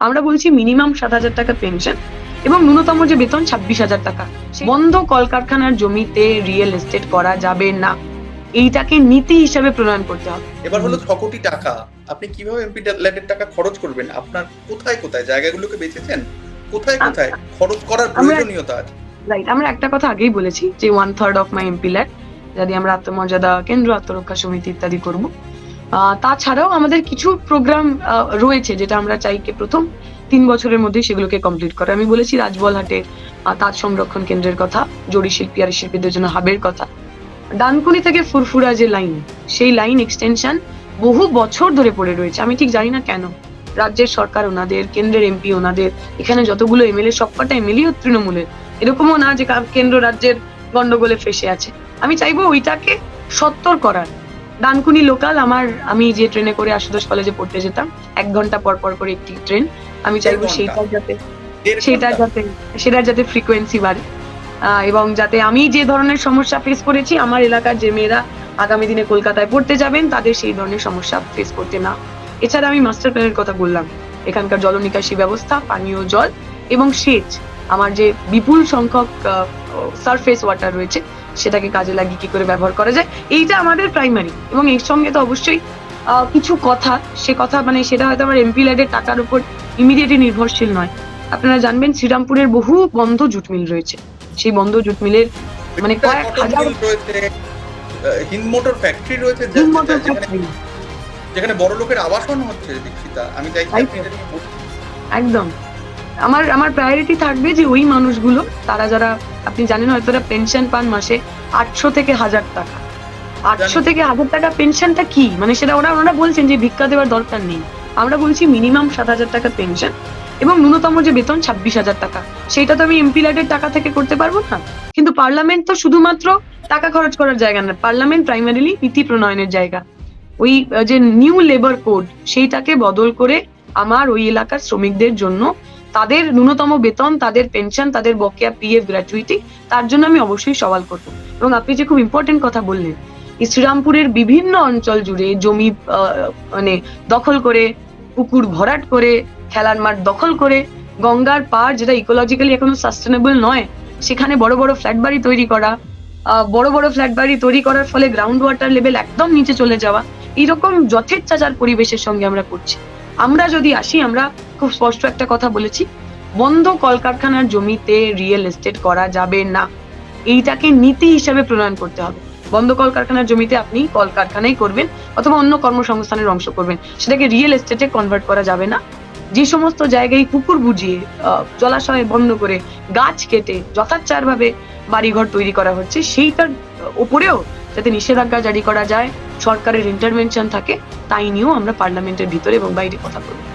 আমরা বলছি মিনিমাম সাত হাজার টাকা পেনশন এবং ন্যূনতম যে বেতন ছাব্বিশ হাজার টাকা। বন্ধ কলকারখানার জমিতে রিয়েল এস্টেট করা যাবে না। এইটাকে নীতি হিসাবে প্রণয়ন করতে হবে। এবার হলো ছ কোটি টাকা। আপনি কীভাবে এমপি ল্যান্ডের টাকা খরচ করবেন? আপনার কোথায় কোথায়? জায়গাগুলোকে বেঁচেছেন কোথায় কোথায়? খরচ করার প্রয়োজনীয়তা আছে। রাইট আমরা একটা কথা আগেই বলেছি যে one third of my MP LAD যদি আমরা আত্মমর্যাদা কেন্দ্র আত্মরক্ষা সমিতি ইত্যাদি করব তাছাড়াও আমাদের কিছু প্রোগ্রাম রয়েছে যেটা আমরা চাইকে প্রথম তিন বছরের মধ্যেই সেগুলোকে কমপ্লিট করে। আমি বলেছি রাজবলহাটে আহ, তাঁত সংরক্ষণ কেন্দ্রের কথা জড়ি শিল্পী আর শিল্পীদের জন্য হাবের কথা। ডানকুনি থেকে ফুরফুরা যে লাইন সেই লাইন এক্সটেনশন বহু বছর ধরে পড়ে রয়েছে। আমি ঠিক জানি না কেন। রাজ্যের সরকার ওনাদের কেন্দ্রের এমপি ওনাদের এখানে যতগুলো এমএলএ সবকটা এমএলএ তৃণমূলের। এরকমও না যে কেন্দ্র রাজ্যের গন্ডগোলে ফেসে আছে। আমি চাইব ওইটাকে সত্তর করার। ডানকুনি লোকাল আমার আমি যে ট্রেনে করে আশুতোষ কলেজে পড়তে যেতাম এক ঘণ্টা পর পর করে একটি ট্রেন আমি চাইব সেইটা যাতে সেটা যাতে সেটার যাতে ফ্রিকোয়েন্সি বাড়ে। এবং যাতে আমি যে ধরনের সমস্যা ফেস করেছি আমার এলাকার যে মেয়েরা আগামী দিনে কলকাতায় পড়তে যাবেন তাদের সেই ধরনের সমস্যা ফেস করতে না। এছাড়া আমি মাস্টার প্ল্যানের কথা বললাম। এখানকার জল নিকাশি ব্যবস্থা পানীয় জল এবং সেচ। আমার যে বিপুল সংখ্যক সারফেস ওয়াটার রয়েছে সেটাকে কাজে লাগিয়ে কি করে ব্যবহার করা যায় এইটা আমাদের প্রাইমারি এবং এর সঙ্গে তো অবশ্যই কিছু কথা সে কথা মানে সেটা হয়তো আমার এমপি ল্যাডের টাকার উপর ইমিডিয়েটলি নির্ভরশীল নয়। আপনারা জানবেন শ্রীরামপুরের বহু বন্ধ জুট মিল রয়েছে। সেই বন্ধ জুট মিলের মানে কয়েক হাজার mill হিন্দ মোটর ফ্যাক্টরি রয়েছে যেখানে বড় লোকের আবাসন হচ্ছে দীক্ষিতা। আমি। একদম। আমার আমার প্রায়োরিটি থাকবে যে ওই মানুষগুলো তারা যারা আপনি জানেন হয়তো পেনশন পান মাসে আটশো থেকে হাজার টাকা। আটশো থেকে হাজার টাকা পেনশনটা কি? মানে সেটা ওরা ওনারা বলছেন যে ভিক্ষা দেওয়ার দরকার নেই। আমরা বলছি মিনিমাম সাত হাজার টাকা পেনশন এবং ন্যূনতম যে বেতন ছাব্বিশ হাজার টাকা। সেটা তো আমি এমপি ল্যাডের টাকা থেকে করতে পারব না। কিন্তু পার্লামেন্ট তো শুধুমাত্র টাকা খরচ করার জায়গা না পার্লামেন্ট প্রাইমারিলি নীতি প্রণয়নের জায়গা। ওই যে নিউ লেবার কোড সেইটাকে বদল করে আমার ওই এলাকার শ্রমিকদের জন্য তাদের ন্যূনতম বেতন, তাদের পেনশন তাদের বকেয়া পিএফ গ্র্যাচুইটি তার জন্য আমি অবশ্যই সওয়াল করব। এবং আপনি যে খুব ইম্পর্টেন্ট কথা বললেন, শ্রীরামপুরের বিভিন্ন অঞ্চল জুড়ে জমি মানে দখল করে, পুকুর ভরাট করে, খেলার মাঠ দখল করে, গঙ্গার পার যেটা ইকোলজিক্যালি এখনও সাস্টেনেবল নয়, সেখানে বড় বড় ফ্ল্যাট বাড়ি তৈরি করা বড় বড় ফ্ল্যাট বাড়ি তৈরি করার ফলে গ্রাউন্ড ওয়াটার লেভেল একদম নিচে চলে যাওয়া, এইরকম যথেচ্ছাচার পরিবেশের সঙ্গে আমরা করছি। আমরা যদি আসি, আমরা খুব স্পষ্ট একটা কথা বলেছি, বন্ধ কলকারখানার জমিতে রিয়েল এস্টেট করা যাবে না। এইটাকে নীতি হিসাবে প্রণয়ন করতে হবে। বন্ধ কলকারখানার জমিতে আপনি কলকারখানাই করবেন অথবা অন্য কর্মসংস্থানের অংশ করবেন। সেটাকে রিয়েল এস্টেটে কনভার্ট করা যাবে না। যে সমস্ত জায়গায় পুকুর বুঝিয়ে জলাশয় বন্ধ করে গাছ কেটে যথাচার ভাবে বাড়িঘর তৈরি করা হচ্ছে, সেইটার ওপরেও যাতে নিষেধাজ্ঞা জারি করা যায়। সরকারের ইন্টারভেনশন থাকে তাই নিয়েও আমরা পার্লামেন্টের ভিতরে এবং বাইরে কথা বলব।